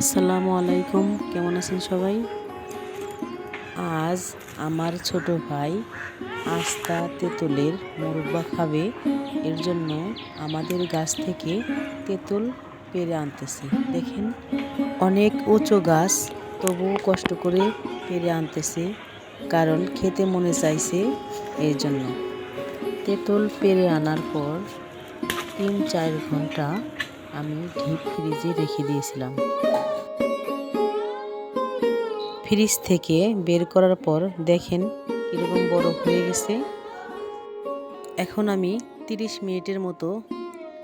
আসসালামু আলাইকুম, কেমন আছেন সবাই? আজ আমার ছোট ভাই আস্তা তেঁতুলের মুরব্বা খাবে, এর জন্য আমাদের গাছ থেকে তেঁতুল পেরে আনতেছে। দেখেন, অনেক উঁচু গাছ, তবুও কষ্ট করে পেরে আনতেছে, কারণ খেতে মনে চাইছে এর জন্য। তেঁতুল পেরে আনার পর তিন চার ঘণ্টা আমি ডিপ ফ্রিজে রেখে দিয়েছিলাম। ফ্রিজ থেকে বের করার পর দেখেন কীরকম বরফ হয়ে গেছে। এখন আমি তিরিশ মিনিটের মতো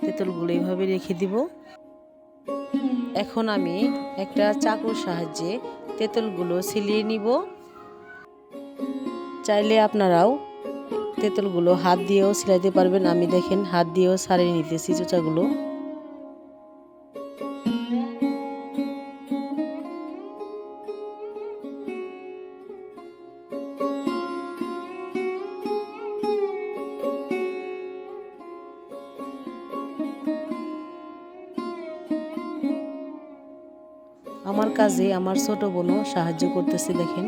তেঁতুলগুলো এইভাবে রেখে দিব। এখন আমি একটা চাকুর সাহায্যে তেঁতুলগুলো ছিলিয়ে নিব। চাইলে আপনারাও তেঁতুলগুলো হাত দিয়েও ছিলাইতে পারবেন। আমি দেখেন হাত দিয়েও সারিয়ে নিতেছি চোচাগুলো। কাজে আমার ছোট বোনও সাহায্য করতেছে, দেখেন।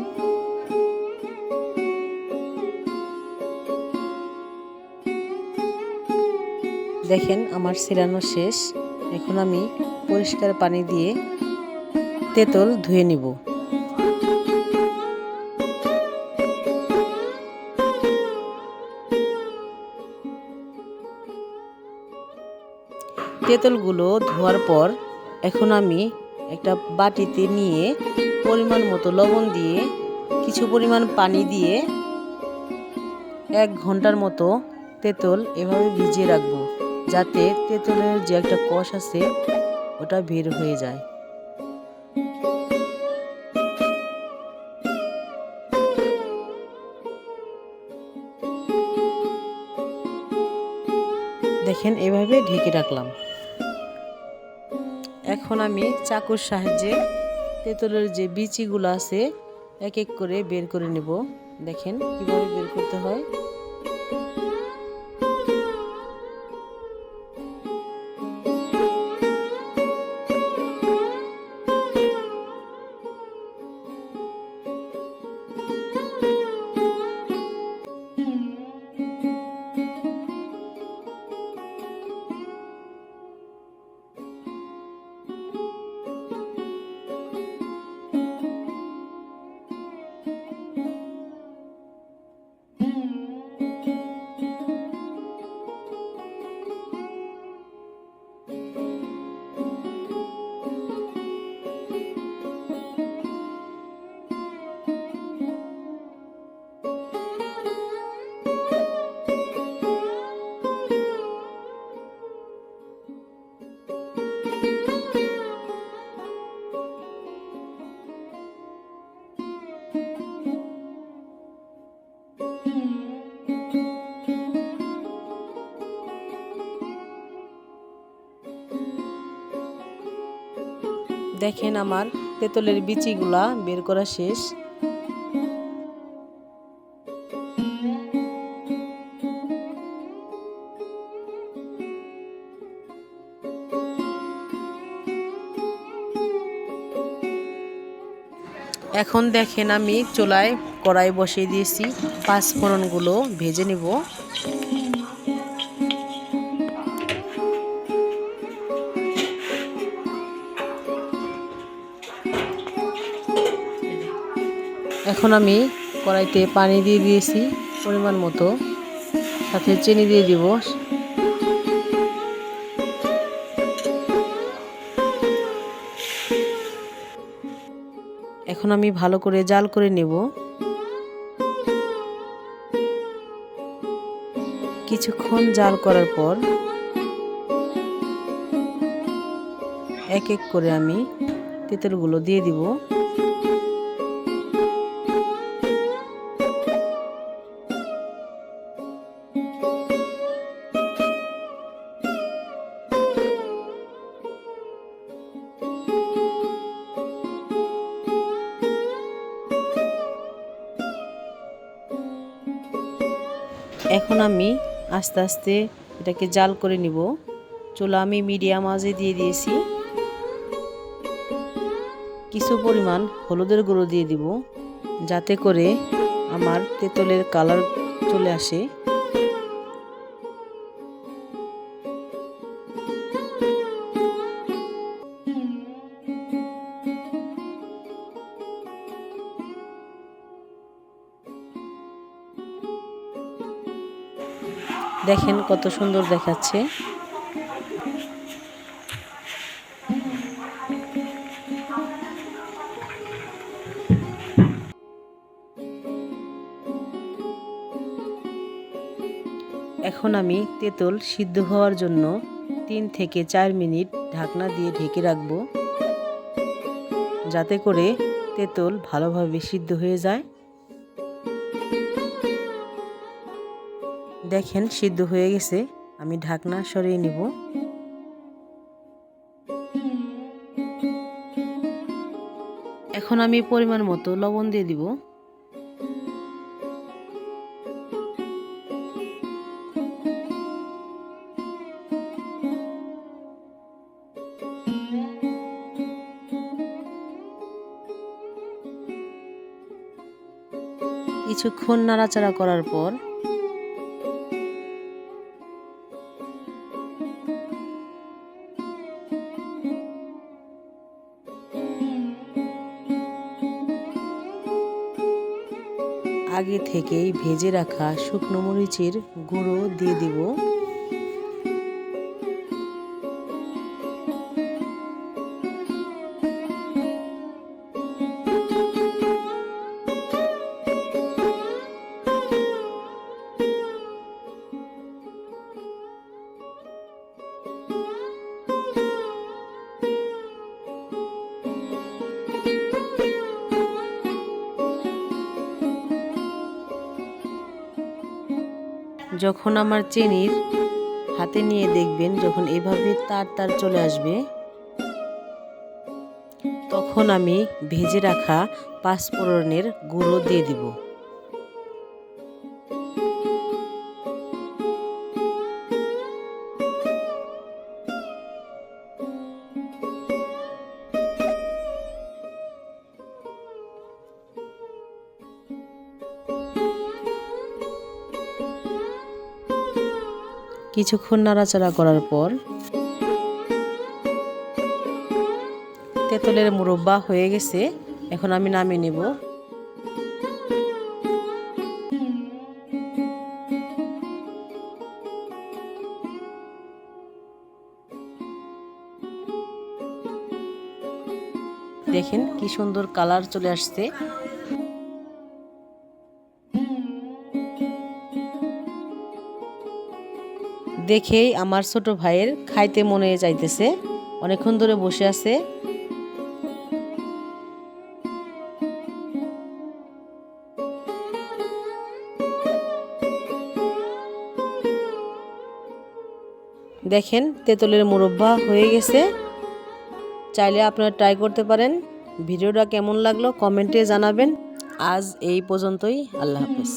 দেখেন, আমার ছিলানো শেষ। এখন আমি পরিষ্কার পানি দিয়ে তেঁতুল ধুয়ে নিব। তেঁতুলগুলো ধোয়ার পর এখন আমি একটা বাটিতে নিয়ে পরিমাণ মতো লবণ দিয়ে, কিছু পরিমাণ পানি দিয়ে এক ঘণ্টার মতো তেঁতুল এভাবে ভিজিয়ে রাখব, যাতে তেঁতুলের যে একটা কষ আছে, ওটা বের হয়ে যায়। দেখেন, এভাবে ঢেকে রাখলাম। এখন আমি চাকুর সাহায্যে তেঁতুলের যে বিচিগুলো আছে, এক এক করে বের করে নেব। দেখেন কীভাবে বের করতে হয়। দেখেন আমার তেঁতুলের বিচিগুলা, বের করা শেষ। এখন দেখেন আমি চুলায় কড়াই বসিয়ে দিয়েছি পাঁচ ফোড়নগুলো ভেজে নিব। এখন আমি কড়াইতে পানি দিয়ে দিয়েছি পরিমাণ মতো। সাথে চিনি দিয়ে দিব। এখন আমি ভালো করে জাল করে নেব। কিছুক্ষণ জাল করার পর এক এক করে আমি তেঁতুলগুলো দিয়ে দিব। এখন আমি আস্তে আস্তে এটাকে জাল করে নিব। চুলা আমি মিডিয়াম আজে দিয়ে দিয়েছি। কিছু পরিমাণ হলুদের গুঁড়ো দিয়ে দিব, যাতে করে আমার তেতলের কালার চলে আসে। দেখেন কত সুন্দর দেখাচ্ছে। এখন আমি তেঁতুল সিদ্ধ হওয়ার জন্য তিন থেকে চার মিনিট ঢাকনা দিয়ে ঢেকে রাখব। যাতে করে তেঁতুল ভালোভাবে সিদ্ধ হয়ে যায়। দেখেন সিদ্ধ হয়ে গেছে, আমি ঢাকনা সরিয়ে নিব। এখন আমি পরিমাণ মতো লবণ দিয়ে দিব। কিছুক্ষণ নাড়াচাড়া করার পর আগে থেকেই ভেজে রাখা শুকনো মরিচের গুঁড়ো দিয়ে দিব। যখন আমার চেনির হাতে নিয়ে দেখবেন, যখন এভাবে তার তার চলে আসবে, তখন আমি ভেজে রাখা পাঁচফোড়নের গুঁড়ো দিয়ে দিব। কিছুক্ষণ নাড়াচাড়া করার পর তেঁতুলের মুরব্বা হয়ে গেছে, এখন আমি নামিয়ে নেব। দেখেন কি সুন্দর কালার চলে আসছে। দেখেই আমার ছোট ভাইয়ের খাইতে মনে যাইতেছে। অনেকক্ষণ ধরে বসে আছে। দেখেন, তেঁতুলের মুরব্বা হয়ে গেছে। চাইলে আপনারা ট্রাই করতে পারেন। ভিডিওটা কেমন লাগল কমেন্টে জানাবেন। আজ এই পর্যন্তই। আল্লাহ হাফেজ।